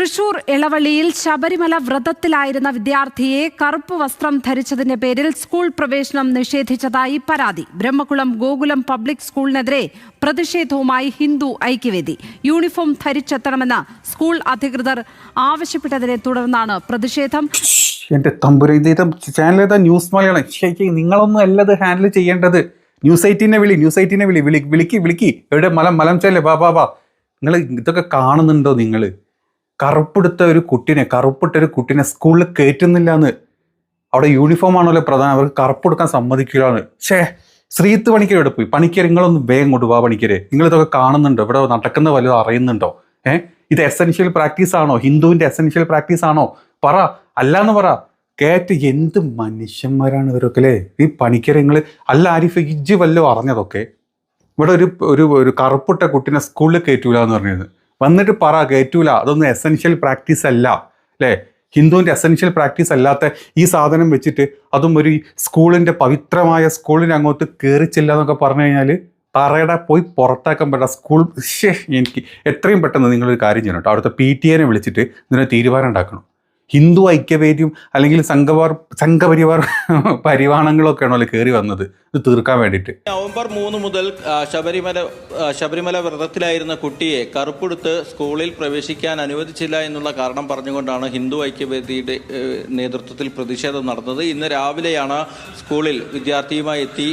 തൃശൂർ ഇളവള്ളിയിൽ ശബരിമല വ്രതത്തിലായിരുന്ന വിദ്യാർത്ഥിയെ കറുപ്പ് വസ്ത്രം ധരിച്ചതിന്റെ പേരിൽ സ്കൂൾ പ്രവേശനം നിഷേധിച്ചതായി പരാതി. ബ്രഹ്മകുളം ഗോകുലം പബ്ലിക് സ്കൂളിനെതിരെ പ്രതിഷേധവുമായി ഹിന്ദു ഐക്യവേദി. യൂണിഫോം ധരിച്ചെത്തണമെന്ന് സ്കൂൾ അധികൃതർ ആവശ്യപ്പെട്ടതിനെ തുടർന്നാണ് പ്രതിഷേധം. എന്റെ തമ്പുര ന്യൂസ് നിങ്ങളൊന്നും അല്ലത് ഹാൻഡിൽ ചെയ്യേണ്ടത്. ന്യൂസ് എയ്റ്റീനെ വിളി ന്യൂസ് എയ്റ്റീനെ വിളി വിളി വിളിക്ക് വിളിക്ക്. എവിടെ മലം മലം ചെല്ലേ ബാ ബാ ബാ നിങ്ങൾ ഇതൊക്കെ കാണുന്നുണ്ടോ നിങ്ങൾ കറുപ്പെടുത്ത ഒരു കുട്ടിനെ കറുപ്പിട്ട ഒരു കുട്ടിനെ സ്കൂളിൽ കയറ്റുന്നില്ല എന്ന് അവിടെ യൂണിഫോം ആണല്ലോ പ്രധാനം. അവർക്ക് കറുപ്പെടുക്കാൻ സമ്മതിക്കില്ല എന്ന് ഛേ ശ്രീത്ത് പണിക്കർ ഇവിടെ പോയി? പണിക്കർ നിങ്ങളൊന്ന് വേഗം കൊണ്ടു പോവാ പണിക്കരെ. നിങ്ങൾ ഇതൊക്കെ കാണുന്നുണ്ടോ? ഇവിടെ നടക്കുന്ന വല്ലതും അറിയുന്നുണ്ടോ? ഏഹ് ഇത് എസെൻഷ്യൽ പ്രാക്ടീസ് ആണോ? ഹിന്ദുവിന്റെ എസെൻഷ്യൽ പ്രാക്ടീസ് ആണോ? പറ. അല്ലാന്ന് പറ. കേറ്റ് എന്ത് മനുഷ്യന്മാരാണ് ഇവരൊക്കെ അല്ലേ ഈ പണിക്കരെ നിങ്ങൾ അല്ല ആരിഫ് ഇജ്ജ് വല്ലതും അറിഞ്ഞതൊക്കെ. ഇവിടെ ഒരു ഒരു കറുപ്പിട്ട കുട്ടീനെ സ്കൂളിൽ കയറ്റൂല എന്ന് പറഞ്ഞത് വന്നിട്ട് പറ കയറ്റൂല അതൊന്നും എസെൻഷ്യൽ പ്രാക്ടീസ് അല്ല. അല്ലേ? ഹിന്ദുവിന്റെ എസെൻഷ്യൽ പ്രാക്ടീസ് അല്ലാത്ത ഈ സാധനം വെച്ചിട്ട് അതും ഒരു സ്കൂളിന്റെ പവിത്രമായ സ്കൂളിനെ അങ്ങോട്ട് കയറിച്ചില്ല എന്നൊക്കെ പറഞ്ഞു കഴിഞ്ഞാൽ തറയുടെ പോയി പുറത്താക്കാൻ പറ്റാ സ്കൂൾ എനിക്ക് എത്രയും പെട്ടെന്ന് നിങ്ങളൊരു കാര്യം ചെയ്യണം കേട്ടോ. അവിടുത്തെ പി ടി എനെ വിളിച്ചിട്ട് ഇതിനെ തീരുമാനം ഉണ്ടാക്കണം. ഹിന്ദു ഐക്യവേദിയും അല്ലെങ്കിൽ സംഘപാർ സംഘപരിവാർ പരിവാണങ്ങളൊക്കെ ആണല്ലോ കയറി വന്നത്? ഇത് തീർക്കാൻ വേണ്ടിയിട്ട്. നവംബർ മൂന്ന് മുതൽ ശബരിമല ശബരിമല വ്രതത്തിലായിരുന്ന കുട്ടിയെ കറുപ്പെടുത്ത് സ്കൂളിൽ പ്രവേശിക്കാൻ അനുവദിച്ചില്ല എന്നുള്ള കാരണം പറഞ്ഞുകൊണ്ടാണ് ഹിന്ദു ഐക്യവേദിയുടെ നേതൃത്വത്തിൽ പ്രതിഷേധം നടന്നത്. ഇന്ന് രാവിലെയാണ് സ്കൂളിൽ വിദ്യാർത്ഥിയുമായി എത്തി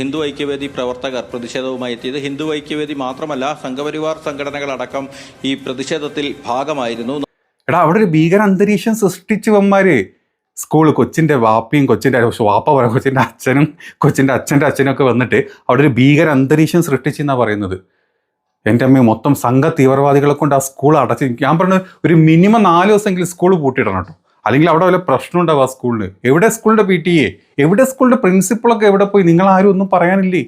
ഹിന്ദു ഐക്യവേദി പ്രവർത്തകർ പ്രതിഷേധവുമായി എത്തിയത്. ഹിന്ദു ഐക്യവേദി മാത്രമല്ല സംഘപരിവാർ സംഘടനകളടക്കം ഈ പ്രതിഷേധത്തിൽ ഭാഗമായിരുന്നു. എടാ അവിടെ ഒരു ഭീകര അന്തരീക്ഷം സൃഷ്ടിച്ചു വന്മാര്. സ്കൂൾ കൊച്ചിന്റെ വാപ്പയും കൊച്ചിന്റെ വാപ്പ പറയാം കൊച്ചിന്റെ അച്ഛനും കൊച്ചിന്റെ അച്ഛന്റെ അച്ഛനൊക്കെ വന്നിട്ട് അവിടെ ഒരു ഭീകര അന്തരീക്ഷം സൃഷ്ടിച്ചെന്നാ പറയുന്നത്. എന്റെ അമ്മ മൊത്തം സംഘ തീവ്രവാദികളെ കൊണ്ട് ആ സ്കൂൾ അടച്ച് ഞാൻ പറഞ്ഞത് ഒരു മിനിമം നാല് ദിവസമെങ്കിലും സ്കൂൾ പൂട്ടിയിടണം കേട്ടോ. അല്ലെങ്കിൽ അവിടെ വല്ല പ്രശ്നം ഉണ്ടാവും ആ സ്കൂളിന്. എവിടെ സ്കൂളിന്റെ പി ടി എ? എവിടെ സ്കൂളിന്റെ പ്രിൻസിപ്പളൊക്കെ എവിടെ പോയി? നിങ്ങൾ ആരും ഒന്നും പറയാനില്ലേ?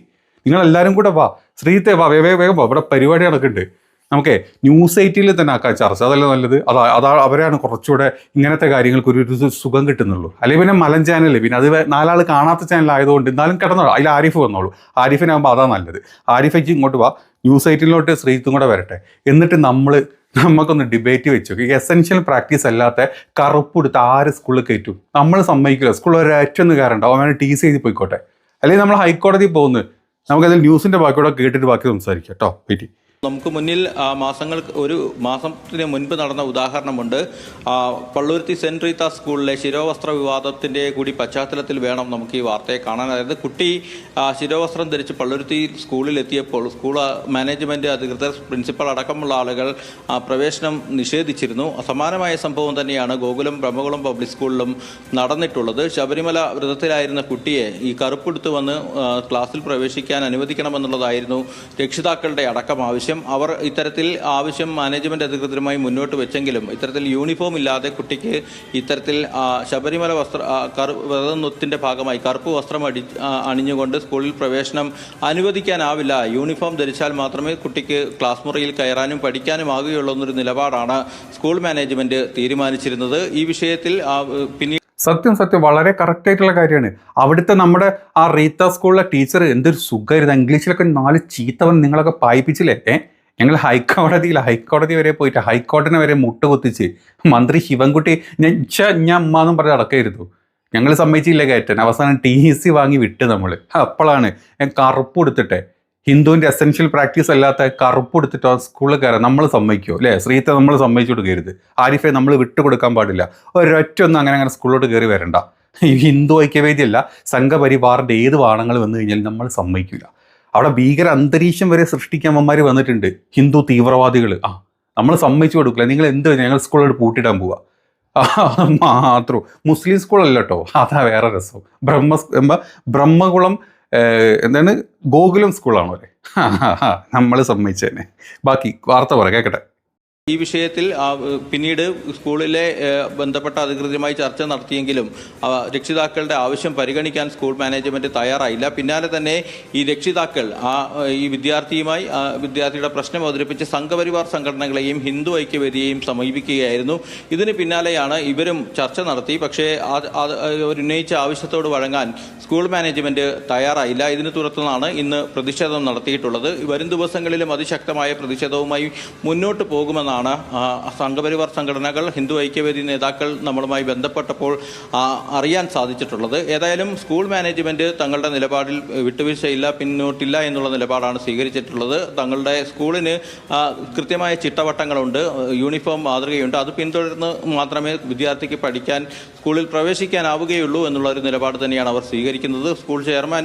നിങ്ങളെല്ലാവരും കൂടെ വാ. ശ്രീത്തെ വാ വേഗം വേഗം വാ. ഇവിടെ പരിപാടി നടക്കുന്നുണ്ട്. നമുക്ക് ന്യൂസ് എയ്റ്റിൽ തന്നെ ആക്കാൻ ചർച്ച. അതല്ല നല്ലത്? അതാ അതാ അവരാണ് കുറച്ചുകൂടെ ഇങ്ങനത്തെ കാര്യങ്ങൾക്ക് ഒരു സുഖം കിട്ടുന്നുള്ളൂ. അല്ലെങ്കിൽ പിന്നെ മലൻ ചാനൽ പിന്നെ അത് നാലാൾ കാണാത്ത ചാനൽ ആയതുകൊണ്ട് എന്നാലും കിടന്നോളൂ. അതിൽ ആരിഫ് വന്നോളൂ. ആരിഫിനാകുമ്പോൾ അതാ നല്ലത്. ആരിഫയ്ക്ക് ഇങ്ങോട്ട് വാ. ന്യൂസ് എയ്റ്റിലോട്ട് ശ്രീത്തും കൂടെ വരട്ടെ. എന്നിട്ട് നമ്മൾ നമുക്കൊന്ന് ഡിബേറ്റ് വെച്ചു എസെൻഷ്യൽ പ്രാക്ടീസ് അല്ലാത്ത കറുപ്പെടുത്ത് ആര് സ്കൂളിൽ കയറ്റും? നമ്മൾ സമ്മതിക്കില്ല. സ്കൂളിൽ ഒരേറ്റൊന്ന് ഒന്ന് കയറണ്ട. അവനെ സി എഴുതി പോയിക്കോട്ടെ. അല്ലെങ്കിൽ നമ്മൾ ഹൈക്കോടതി പോകുന്നു. നമുക്കതിൽ ന്യൂസിന്റെ ബാക്കിയോടെ കേട്ടിട്ട് ബാക്കി സംസാരിക്കാം കേട്ടോ. പറ്റി നമുക്ക് മുന്നിൽ മാസങ്ങൾ ഒരു മാസത്തിന് മുൻപ് നടന്ന ഉദാഹരണമുണ്ട്. പള്ളുരുത്തി സെന്റ് റീത്ത സ്കൂളിലെ ശിരോവസ്ത്ര വിവാദത്തിന്റെ കൂടി പശ്ചാത്തലത്തിൽ വേണം നമുക്ക് ഈ വാർത്തയെ കാണാൻ. അതായത് കുട്ടി ശിരോവസ്ത്രം ധരിച്ച് പള്ളുരുത്തി സ്കൂളിൽ എത്തിയപ്പോൾ സ്കൂൾ മാനേജ്മെന്റ് അധികൃതർ പ്രിൻസിപ്പൽ അടക്കമുള്ള ആളുകൾ പ്രവേശനം നിഷേധിച്ചിരുന്നു. സമാനമായ സംഭവം തന്നെയാണ് ഗോകുലം ബ്രഹ്മകുളം പബ്ലിക് സ്കൂളിലും നടന്നിട്ടുള്ളത്. ശബരിമല വ്രതത്തിലായിരുന്ന കുട്ടിയെ ഈ കറുപ്പെടുത്ത് വന്ന് ക്ലാസ്സിൽ പ്രവേശിക്കാൻ അനുവദിക്കണമെന്നുള്ളതായിരുന്നു രക്ഷിതാക്കളുടെ അടക്കം ആവശ്യം. അവർ ഇത്തരത്തിൽ ആവശ്യം മാനേജ്മെന്റ് അധികൃതരുമായി മുന്നോട്ട് വെച്ചെങ്കിലും ഇത്തരത്തിൽ യൂണിഫോം ഇല്ലാതെ കുട്ടിക്ക് ഇത്തരത്തിൽ ശബരിമല വസ്ത്ര വ്രതനൊത്തിന്റെ ഭാഗമായി കറുപ്പ് വസ്ത്രം അടി അണിഞ്ഞുകൊണ്ട് സ്കൂളിൽ പ്രവേശനം അനുവദിക്കാനാവില്ല. യൂണിഫോം ധരിച്ചാൽ മാത്രമേ കുട്ടിക്ക് ക്ലാസ് മുറിയിൽ കയറാനും പഠിക്കാനും ആകുകയുള്ളൂ എന്നൊരു നിലപാടാണ് സ്കൂൾ മാനേജ്മെന്റ് തീരുമാനിച്ചിരുന്നത്. ഈ വിഷയത്തിൽ പിന്നീട് സത്യം സത്യം. വളരെ കറക്റ്റ് ആയിട്ടുള്ള കാര്യമാണ്. അവിടുത്തെ നമ്മുടെ ആ റീത്ത സ്കൂളിലെ ടീച്ചർ എന്തൊരു സുഖമായിരുന്നു. ഇംഗ്ലീഷിലൊക്കെ നാല് ചീത്തവൻ നിങ്ങളൊക്കെ പായിപ്പിച്ചില്ലേ? ഏ? ഞങ്ങൾ ഹൈക്കോടതിയിൽ ഹൈക്കോടതി വരെ പോയിട്ട് ഹൈക്കോടതിനെ വരെ മുട്ടുകുത്തിച്ച് മന്ത്രി ശിവൻകുട്ടി ഞാൻ ഞാൻ അമ്മ എന്നും പറഞ്ഞ് അടക്കരുത് ഞങ്ങൾ സമ്മതിച്ചില്ല കയറ്റാൻ അവസാനം ടി സി വാങ്ങി വിട്ട് നമ്മൾ അപ്പോഴാണ് ഞാൻ കറുപ്പ് കൊടുത്തിട്ടെ. ഹിന്ദുവിന്റെ എസെൻഷ്യൽ പ്രാക്ടീസ് അല്ലാത്ത കറുപ്പ് എടുത്തിട്ട് ആ സ്കൂളിൽ കയറാൻ നമ്മൾ സമ്മതിക്കുമോ അല്ലേ ശ്രീത്തെ നമ്മൾ സമ്മതിച്ചു കൊടുക്കരുത്. ആരിഫെ നമ്മൾ വിട്ടു കൊടുക്കാൻ പാടില്ല. ഒരൊറ്റ ഒന്നും അങ്ങനെ അങ്ങനെ സ്കൂളിലോട്ട് കയറി വരണ്ട. ഹിന്ദു ഐക്യവേദിയല്ല സംഘപരിവാറിന്റെ ഏത് വാണങ്ങൾ വന്നു കഴിഞ്ഞാൽ നമ്മൾ സമ്മതിക്കില്ല അവിടെ ഭീകര അന്തരീക്ഷം വരെ സൃഷ്ടിക്കാൻ അമ്മമാർ വന്നിട്ടുണ്ട്. ഹിന്ദു തീവ്രവാദികൾ ആ നമ്മൾ സമ്മതിച്ചു കൊടുക്കില്ല നിങ്ങൾ എന്ത് ഞങ്ങൾ സ്കൂളിലോട്ട് പൂട്ടിയിടാൻ പോവുക മാത്രം. മുസ്ലിം സ്കൂളല്ല കേട്ടോ അതാ വേറെ രസം. ബ്രഹ്മ ബ്രഹ്മകുളം എന്താണ്? ഗോകുലം സ്കൂളാണോ അല്ലേ നമ്മൾ സമ്മതിച്ചതന്നെ ബാക്കി വാർത്ത പറ കേക്കട്ടെ. ഈ വിഷയത്തിൽ പിന്നീട് സ്കൂളിലെ ബന്ധപ്പെട്ട അധികൃതരുമായി ചർച്ച നടത്തിയെങ്കിലും രക്ഷിതാക്കളുടെ ആവശ്യം പരിഗണിക്കാൻ സ്കൂൾ മാനേജ്മെന്റ് തയ്യാറായില്ല. പിന്നാലെ തന്നെ ഈ രക്ഷിതാക്കൾ ആ ഈ വിദ്യാർത്ഥിയുമായി വിദ്യാർത്ഥിയുടെ പ്രശ്നം അവതരിപ്പിച്ച് സംഘപരിവാർ സംഘടനകളെയും ഹിന്ദു ഐക്യവേദിയെയും സമീപിക്കുകയായിരുന്നു. ഇതിന് പിന്നാലെയാണ് ഇവരും ചർച്ച നടത്തി. പക്ഷേ ഉന്നയിച്ച ആവശ്യത്തോട് വഴങ്ങാൻ സ്കൂൾ മാനേജ്മെന്റ് തയ്യാറായില്ല. ഇതിനെ തുടർന്നാണ് ഇന്ന് പ്രതിഷേധം നടത്തിയിട്ടുള്ളത്. വരും ദിവസങ്ങളിലും അതിശക്തമായ പ്രതിഷേധവുമായി മുന്നോട്ട് പോകുമെന്നാണ് എന്നാണ് സംഘപരിവാർ സംഘടനകൾ ഹിന്ദു ഐക്യവേദി നേതാക്കൾ നമ്മളുമായി ബന്ധപ്പെട്ടപ്പോൾ അറിയാൻ സാധിച്ചിട്ടുള്ളത്. ഏതായാലും സ്കൂൾ മാനേജ്മെന്റ് തങ്ങളുടെ നിലപാടിൽ വിട്ടുവീഴ്ചയില്ല പിന്നോട്ടില്ല എന്നുള്ള നിലപാടാണ് സ്വീകരിച്ചിട്ടുള്ളത്. തങ്ങളുടെ സ്കൂളിന് കൃത്യമായ ചിട്ടവട്ടങ്ങളുണ്ട് യൂണിഫോം മാതൃകയുണ്ട്. അത് പിന്തുടർന്ന് മാത്രമേ വിദ്യാർത്ഥിക്ക് പഠിക്കാൻ സ്കൂളിൽ പ്രവേശിക്കാനാവുകയുള്ളൂ എന്നുള്ള ഒരു നിലപാട് തന്നെയാണ് അവർ സ്വീകരിക്കുന്നത്. സ്കൂൾ ചെയർമാൻ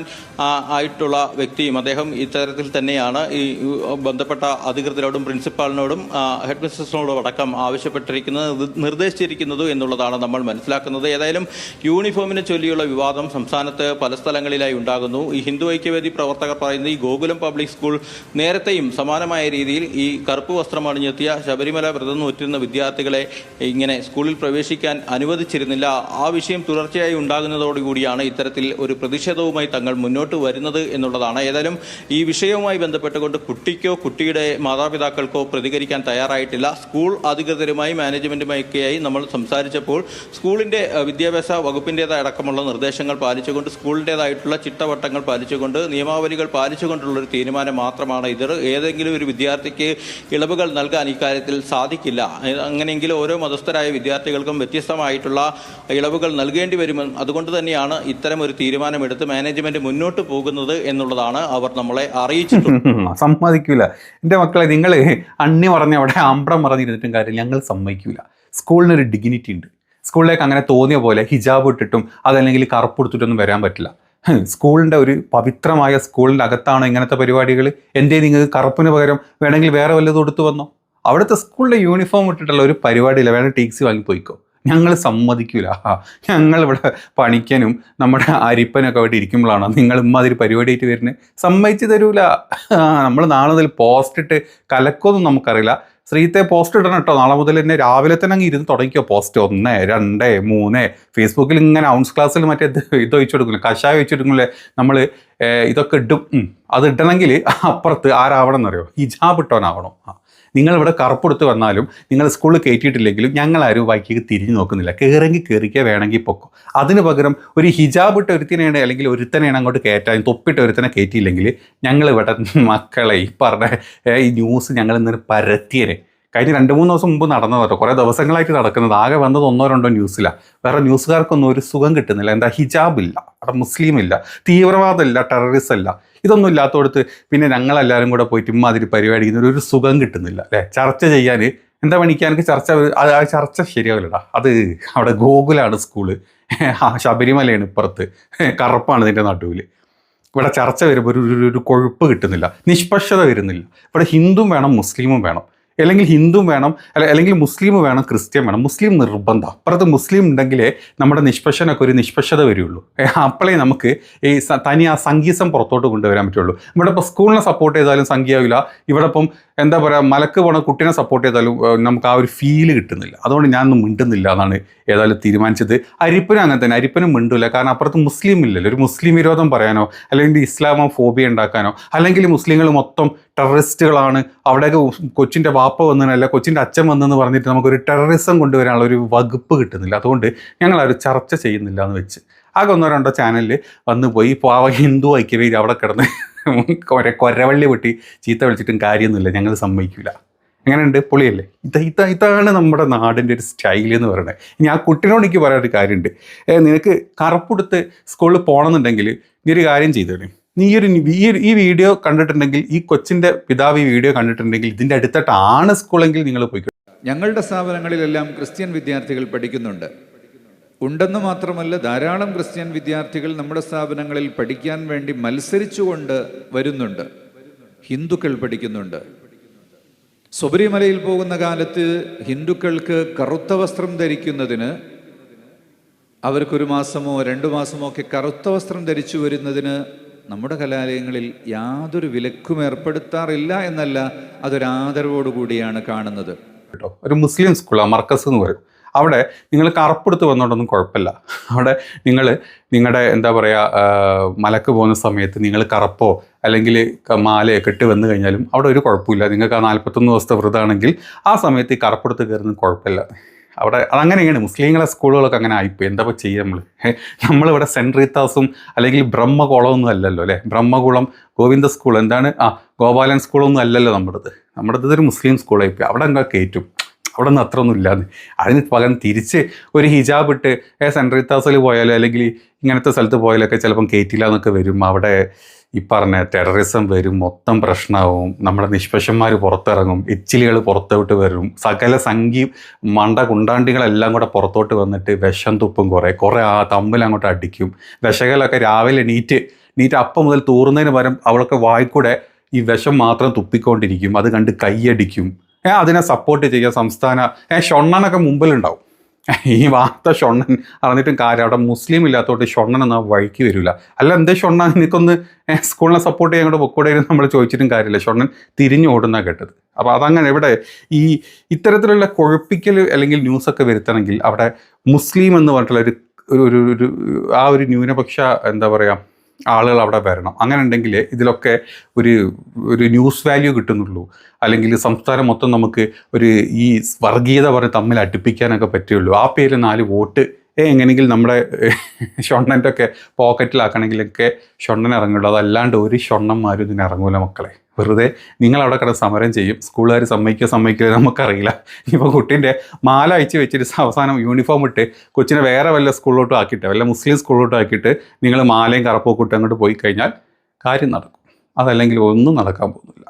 ആയിട്ടുള്ള വ്യക്തിയും അദ്ദേഹം ഇത്തരത്തിൽ തന്നെയാണ് ഈ ബന്ധപ്പെട്ട അധികൃതരോടും പ്രിൻസിപ്പാളിനോടും ഹെഡ് മിസ്റ്റേഴ്സിനോടും അടക്കം ആവശ്യപ്പെട്ടിരിക്കുന്നത് നിർദ്ദേശിച്ചിരിക്കുന്നത് എന്നുള്ളതാണ് നമ്മൾ മനസ്സിലാക്കുന്നത്. ഏതായാലും യൂണിഫോമിനെ ചൊല്ലിയുള്ള വിവാദം സംസ്ഥാനത്ത് പല സ്ഥലങ്ങളിലായി ഉണ്ടാകുന്നു. ഈ ഹിന്ദു ഐക്യവേദി പ്രവർത്തകർ പറയുന്നത് ഈ ഗോകുലം പബ്ലിക് സ്കൂൾ നേരത്തെയും സമാനമായ രീതിയിൽ ഈ കറുപ്പ് വസ്ത്രം അണിഞ്ഞെത്തിയ ശബരിമല വ്രതം നൂറ്റുന്ന വിദ്യാർത്ഥികളെ ഇങ്ങനെ സ്കൂളിൽ പ്രവേശിക്കാൻ അനുവദിച്ചിരുന്നില്ല. ആ വിഷയം തുടർച്ചയായി ഉണ്ടാകുന്നതോടുകൂടിയാണ് ഇത്തരത്തിൽ ഒരു പ്രതിഷേധവുമായി തങ്ങൾ മുന്നോട്ട് വരുന്നത് എന്നുള്ളതാണ്. ഏതായാലും ഈ വിഷയവുമായി ബന്ധപ്പെട്ടുകൊണ്ട് കുട്ടിക്കോ കുട്ടിയുടെ മാതാപിതാക്കൾക്കോ പ്രതികരിക്കാൻ തയ്യാറായിട്ടില്ല. സ്കൂൾ അധികൃതരുമായി മാനേജ്മെന്റുമായൊക്കെയായി നമ്മൾ സംസാരിച്ചപ്പോൾ സ്കൂളിന്റെ വിദ്യാഭ്യാസ വകുപ്പിന്റെതായ അടക്കമുള്ള നിർദ്ദേശങ്ങൾ പാലിച്ചുകൊണ്ട് സ്കൂളിന്റേതായിട്ടുള്ള ചിട്ടവട്ടങ്ങൾ പാലിച്ചുകൊണ്ട് നിയമാവലികൾ പാലിച്ചുകൊണ്ടുള്ള ഒരു തീരുമാനം മാത്രമാണ് ഇത്. ഏതെങ്കിലും ഒരു വിദ്യാർത്ഥിക്ക് ഇളവുകൾ നൽകാൻ ഇക്കാര്യത്തിൽ സാധിക്കില്ല. അങ്ങനെയെങ്കിൽ ഓരോ മതസ്ഥരായ വിദ്യാർത്ഥികൾക്കും വ്യത്യസ്തമായിട്ടുള്ള ഇളവുകൾ നൽകേണ്ടി വരുമെന്ന് അതുകൊണ്ട് തന്നെയാണ് ഇത്തരം ഒരു തീരുമാനമെടുത്ത് മാനേജ്മെന്റ് മുന്നോട്ട് പോകുന്നത് എന്നുള്ളതാണ് അവർ നമ്മളെ അറിയിച്ചിട്ടുള്ളത്. സമ്മതിക്കൂല. എന്റെ മക്കളെ നിങ്ങൾ അണ്ണി പറഞ്ഞ അവിടെ അമ്പ്രം പറഞ്ഞിരുന്നിട്ടും കാര്യം ഞങ്ങൾ സമ്മതിക്കൂല. സ്കൂളിനൊരു ഡിഗ്നിറ്റി ഉണ്ട്. സ്കൂളിലേക്ക് അങ്ങനെ തോന്നിയ പോലെ ഹിജാബ് ഇട്ടിട്ടും അതല്ലെങ്കിൽ കറുപ്പ് എടുത്തിട്ടൊന്നും വരാൻ പറ്റില്ല. സ്കൂളിന്റെ ഒരു പവിത്രമായ സ്കൂളിന്റെ അകത്താണ് ഇങ്ങനത്തെ പരിപാടികൾ എന്റെ നിങ്ങൾക്ക് കറുപ്പിന് പകരം വേണമെങ്കിൽ വേറെ വല്ലതും എടുത്തു വന്നോ? അവിടുത്തെ സ്കൂളിന്റെ യൂണിഫോം ഇട്ടിട്ടുള്ള ഒരു പരിപാടിയില്ല. വേണമെങ്കിൽ ടാക്സി വാങ്ങി പോയിക്കോ. ഞങ്ങൾ സമ്മതിക്കില്ല ഞങ്ങൾ ഇവിടെ പണിക്കനും നമ്മുടെ അരിപ്പനൊക്കെ അവിടെ ഇരിക്കുമ്പോഴാണോ നിങ്ങൾ ഇമ്മാതിരി പരിപാടിയായിട്ട് വരുന്നത് സമ്മതിച്ച് തരൂല. നമ്മൾ നാളെ മുതൽ പോസ്റ്റ് ഇട്ട് കലക്കൊന്നും നമുക്കറിയില്ല. ശ്രീത്തെ പോസ്റ്റ് ഇടണം കേട്ടോ. നാളെ മുതൽ തന്നെ രാവിലെ തന്നെ അങ്ങ് ഇരുന്ന് തുടങ്ങിക്കോ പോസ്റ്റ് ഒന്ന് രണ്ട് മൂന്ന്. ഫേസ്ബുക്കിൽ ഇങ്ങനെ ഔൺസ് ക്ലാസ്സിൽ മറ്റേ ഇത് ഒഴിച്ചു കൊടുക്കില്ല? കഷായം കൊടുക്കില്ലേ? നമ്മൾ ഇതൊക്കെ ഇടും. അത് ഇടണമെങ്കിൽ അപ്പുറത്ത് ആരാവണം എന്നറിയോ? ഹിജാബ് ഇട്ടോനാവണം ആ നിങ്ങൾ ഇവിടെ കറുപ്പെടുത്ത് വന്നാലും നിങ്ങൾ സ്കൂളിൽ കയറ്റിയിട്ടില്ലെങ്കിലും ഞങ്ങൾ ആരും ബൈക്കിലേക്ക് തിരിഞ്ഞു നോക്കുന്നില്ല. കയറെങ്കിൽ കയറിക്കുക വേണമെങ്കിൽ പൊക്കോ. അതിന് പകരം ഒരു ഹിജാബ് ഇട്ട ഒരുത്തിനെയാണ് അല്ലെങ്കിൽ ഒരുത്തനെയാണ് അങ്ങോട്ട് കയറ്റാൻ തൊപ്പിട്ട് ഒരുത്തനെ കയറ്റിയില്ലെങ്കിൽ ഞങ്ങൾ ഇവിടെ മക്കളെ ഈ പറഞ്ഞ ഈ ന്യൂസ് ഞങ്ങൾ ഇന്നൊരു പരത്തിയനെ. കഴിഞ്ഞ രണ്ട് മൂന്ന് ദിവസം മുമ്പ് നടന്നതോ കുറേ ദിവസങ്ങളായിട്ട് നടക്കുന്നത്. ആകെ വന്നത് ഒന്നോ രണ്ടോ ന്യൂസിലാണ് വേറെ ന്യൂസുകാർക്കൊന്നും ഒരു സുഖം കിട്ടുന്നില്ല. എന്താ? ഹിജാബ് ഇല്ല. അവിടെ മുസ്ലിം ഇല്ല. തീവ്രവാദമില്ല ടെററിസം ഇല്ല ഇതൊന്നും ഇല്ലാത്തടത്ത് പിന്നെ ഞങ്ങളെല്ലാവരും കൂടെ പോയിട്ട് ഇമ്മാതിരി പരിപാടിക്കുന്നൊരു ഒരു സുഖം കിട്ടുന്നില്ല അല്ലേ? ചർച്ച ചെയ്യാൻ എന്താ പണിക്കാനൊക്കെ ചർച്ച ആ ചർച്ച ശരിയാവില്ലടാ. അത് അവിടെ ഗോകുലാണ് സ്കൂൾ ശബരിമലയാണ് ഇപ്പുറത്ത്. കറുപ്പാണ് ഇതിന്റെ നടുവിൽ. ഇവിടെ ചർച്ച വരുമ്പോൾ ഒരു- ഒരു കൊഴുപ്പ് കിട്ടുന്നില്ല. നിഷ്പക്ഷത വരുന്നില്ല. ഇവിടെ ഹിന്ദുവും വേണം മുസ്ലിമും വേണം. അല്ലെങ്കിൽ ഹിന്ദു വേണം അല്ല അല്ലെങ്കിൽ മുസ്ലിം വേണം ക്രിസ്ത്യൻ വേണം. മുസ്ലിം നിർബന്ധം. അപ്പുറത്ത് മുസ്ലിം ഉണ്ടെങ്കിലേ നമ്മുടെ നിഷ്പക്ഷനൊക്കെ ഒരു നിഷ്പക്ഷത വരുള്ളൂ. അപ്പോഴേ നമുക്ക് ഈ തനി ആ സംഗീതം പുറത്തോട്ട് കൊണ്ടുവരാൻ പറ്റുള്ളൂ. നമ്മുടെ ഇപ്പോൾ സ്കൂളിനെ സപ്പോർട്ട് ചെയ്താലും സംഖ്യയാവില്ല ഇവിടെ ഇപ്പം എന്താ പറയുക മലക്ക് പോണ കുട്ടീനെ സപ്പോർട്ട് ചെയ്താലും നമുക്ക് ആ ഒരു ഫീൽ കിട്ടുന്നില്ല. അതുകൊണ്ട് ഞാനൊന്നും മിണ്ടുന്നില്ല എന്നാണ് ഏതായാലും തീരുമാനിച്ചത്. അരിപ്പനും അങ്ങനെ തന്നെ. അരിപ്പനും മിണ്ടില്ല കാരണം അപ്പുറത്ത് മുസ്ലിം ഇല്ലല്ലോ. ഒരു മുസ്ലിം വിരോധം പറയാനോ അല്ലെങ്കിൽ ഇസ്ലാമോ ഫോബിയ ഉണ്ടാക്കാനോ അല്ലെങ്കിൽ മുസ്ലിങ്ങൾ മൊത്തം ടെററിസ്റ്റുകളാണ്. അവിടെയൊക്കെ കൊച്ചിന്റെ വാപ്പ വന്നതിനല്ല കൊച്ചിന്റെ അച്ഛൻ വന്നെന്ന് പറഞ്ഞിട്ട് നമുക്കൊരു ടെററിസം കൊണ്ടുവരാനുള്ള ഒരു വകുപ്പ് കിട്ടുന്നില്ല. അതുകൊണ്ട് ഞങ്ങൾ ഒരു ചർച്ച ചെയ്യുന്നില്ല എന്ന് വെച്ച്. ആകെ ഒന്നോ രണ്ടോ ചാനലിൽ വന്ന് പോയി പാവ ഹിന്ദു ഐക്യവേദി അവിടെ കിടന്ന് കൊര കൊരവള്ളി പൊട്ടി ചീത്ത വിളിച്ചിട്ടും കാര്യമൊന്നുമില്ല. ഞങ്ങൾ സമ്മതിക്കില്ല എങ്ങനെയുണ്ട്? പൊളിയല്ലേ? ഇത് ഇത് ഇതാണ് നമ്മുടെ നാടിന്റെ ഒരു സ്റ്റൈൽ എന്ന് പറയുന്നത്. ഇനി ആ കുട്ടിനോട് എനിക്ക് പറയാൻ ഒരു കാര്യമുണ്ട് നിനക്ക് കറുപ്പെടുത്ത് സ്കൂളിൽ പോകണമെന്നുണ്ടെങ്കിൽ നീ ഒരു കാര്യം ചെയ്തോളൂ നീ ഒരു ഈ ഈ വീഡിയോ കണ്ടിട്ടുണ്ടെങ്കിൽ ഈ കൊച്ചിന്റെ പിതാവ് ഈ വീഡിയോ കണ്ടിട്ടുണ്ടെങ്കിൽ ഇതിന്റെ അടുത്തിട്ടാണ് സ്കൂളെങ്കിൽ നിങ്ങൾ പോയി ഞങ്ങളുടെ സ്ഥാപനങ്ങളിലെല്ലാം ക്രിസ്ത്യൻ വിദ്യാർത്ഥികൾ പഠിക്കുന്നുണ്ട്. ഉണ്ടെന്ന് മാത്രമല്ല ധാരാളം ക്രിസ്ത്യൻ വിദ്യാർത്ഥികൾ നമ്മുടെ സ്ഥാപനങ്ങളിൽ പഠിക്കാൻ വേണ്ടി മത്സരിച്ചുകൊണ്ട് വരുന്നുണ്ട്. ഹിന്ദുക്കൾ പഠിക്കുന്നുണ്ട്. ശബരിമലയിൽ പോകുന്ന കാലത്ത് ഹിന്ദുക്കൾക്ക് കറുത്ത വസ്ത്രം ധരിക്കുന്നതിന് അവർക്കൊരു മാസമോ രണ്ടു മാസമോ ഒക്കെ കറുത്ത വസ്ത്രം ധരിച്ചു വരുന്നതിന് നമ്മുടെ കലാലയങ്ങളിൽ യാതൊരു വിലക്കും ഏർപ്പെടുത്താറില്ല എന്നല്ല അതൊരു ആദരവോടുകൂടിയാണ് കാണുന്നത്. കേട്ടോ. ഒരു മുസ്ലിം സ്കൂളാണ് മർക്കസ് എന്ന് പറയും. അവിടെ നിങ്ങൾ കറുപ്പെടുത്ത് വന്നോണ്ടൊന്നും കുഴപ്പമില്ല. അവിടെ നിങ്ങൾ നിങ്ങളുടെ എന്താ പറയുക മലക്ക് പോകുന്ന സമയത്ത് നിങ്ങൾ കറുപ്പോ അല്ലെങ്കിൽ മാലയോ കെട്ട് വന്നു കഴിഞ്ഞാലും അവിടെ ഒരു കുഴപ്പമില്ല. നിങ്ങൾക്ക് ആ നാൽപ്പത്തൊന്ന് ദിവസത്തെ വ്രതമാണെങ്കിൽ ആ സമയത്ത് ഈ കറുപ്പെടുത്ത് കയറുന്നത് കുഴപ്പമില്ല. അവിടെ അതങ്ങനെയാണ്. മുസ്ലിങ്ങളെ സ്കൂളുകളൊക്കെ അങ്ങനെ ആയിപ്പോയി എന്താ ഇപ്പോൾ ചെയ്യുക നമ്മൾ നമ്മളിവിടെ സെന്റ് റീത്താസും അല്ലെങ്കിൽ ബ്രഹ്മകുളമൊന്നും അല്ലല്ലോ അല്ലേ? ബ്രഹ്മകുളം ഗോവിന്ദ സ്കൂൾ എന്താണ്? ആ ഗോപാലൻ സ്കൂളൊന്നും അല്ലല്ലോ നമ്മുടേത്. നമ്മുടെ ഒരു മുസ്ലിം സ്കൂളായിപ്പോയി അവിടെ അങ്ങ് കയറ്റും? അവിടെ നിന്ന് അത്ര ഒന്നും ഇല്ലാന്ന്. അതിന് പകരം തിരിച്ച് ഒരു ഹിജാബ് ഇട്ട് സെൻട്രൽ താസിൽ പോയാലോ? അല്ലെങ്കിൽ ഇങ്ങനത്തെ സ്ഥലത്ത് പോയാലൊക്കെ ചിലപ്പം കയറ്റില്ല എന്നൊക്കെ വരും. അവിടെ ഈ പറഞ്ഞ ടെററിസം വരും മൊത്തം പ്രശ്നമാവും. നമ്മുടെ നിഷ്പക്ഷന്മാർ പുറത്തിറങ്ങും എച്ചിലുകൾ പുറത്തോട്ട് വരും. സകല സംഖ്യ മണ്ട കുണ്ടാണ്ടികളെല്ലാം കൂടെ പുറത്തോട്ട് വന്നിട്ട് വിഷം തുപ്പും കുറേ. കുറേ ആ തമ്മിൽ അങ്ങോട്ട് അടിക്കും. വിശകലൊക്കെ രാവിലെ നീറ്റ് നീറ്റ് അപ്പം മുതൽ തൂറുന്നതിന് പകരം അവളൊക്കെ വായിക്കൂടെ ഈ വിഷം മാത്രം തുപ്പിക്കൊണ്ടിരിക്കും. അത് കണ്ട് കൈയടിക്കും. അതിനെ സപ്പോർട്ട് ചെയ്യുക സംസ്ഥാന ഷൊണ്ണനൊക്കെ മുമ്പിലുണ്ടാവും. ഈ വാർത്ത ഷൊണ്ണൻ അറിഞ്ഞിട്ടും കാര്യം അവിടെ മുസ്ലിം ഇല്ലാത്തതുകൊണ്ട് ഷൊണ്ണൻ എന്ന വഴിക്ക് വരില്ല അല്ല എന്തേ ഷൊണ്ണ നിനക്കൊന്ന് സ്കൂളിനെ സപ്പോർട്ട് ചെയ്യാൻ കൂടെ പൊക്കൂടെ നമ്മൾ ചോദിച്ചിട്ടും കാര്യമില്ല. ഷൊണ്ണൻ തിരിഞ്ഞു ഓടുന്ന കേട്ടത്. അപ്പോൾ അതങ്ങനെ ഇവിടെ ഈ ഇത്തരത്തിലുള്ള കുഴപ്പിക്കൽ അല്ലെങ്കിൽ ന്യൂസൊക്കെ വരുത്തണമെങ്കിൽ അവിടെ മുസ്ലിം എന്ന് പറഞ്ഞിട്ടുള്ള ഒരു ഒരു ഒരു ആ ഒരു ന്യൂനപക്ഷ എന്താ പറയുക ആളുകൾ അവിടെ വരണം. അങ്ങനെ ഉണ്ടെങ്കിൽ ഇതിലൊക്കെ ഒരു ഒരു ന്യൂസ് വാല്യൂ കിട്ടുന്നുള്ളൂ. അല്ലെങ്കിൽ സംസ്ഥാനം മൊത്തം നമുക്ക് ഒരു ഈ വർഗീയത പറഞ്ഞ് തമ്മിൽ അടുപ്പിക്കാനൊക്കെ പറ്റുള്ളൂ. ആ പേര് നാല് വോട്ട് ഏ എങ്ങനെയെങ്കിലും നമ്മുടെ ഷൊണ്ണന്റെ ഒക്കെ പോക്കറ്റിലാക്കണമെങ്കിലൊക്കെ ഷൊണ്ണൻ ഇറങ്ങുള്ളൂ. അതല്ലാണ്ട് ഒരു ഷൊണ്ണന്മാരും ഇതിന് ഇറങ്ങൂല മക്കളെ. വെറുതെ നിങ്ങൾ അവിടെ കിടന്ന് സമരം ചെയ്യും. സ്കൂളുകാർ സമ്മതിക്കുക സമ്മതിക്കുക നമുക്കറിയില്ല. ഇപ്പോൾ കുട്ടീന്റെ മാല അയച്ച് വെച്ചിട്ട് അവസാനം യൂണിഫോം ഇട്ട് കൊച്ചിനെ വേറെ വല്ല സ്കൂളിലോട്ട് ആക്കിയിട്ട് വല്ല മുസ്ലിം സ്കൂളിലോട്ട് ആക്കിയിട്ട് നിങ്ങൾ മാലയും കറപ്പൊക്കെ ഇട്ട് അങ്ങോട്ട് പോയി കഴിഞ്ഞാൽ കാര്യം നടക്കും. അതല്ലെങ്കിൽ ഒന്നും നടക്കാൻ പോകുന്നില്ല.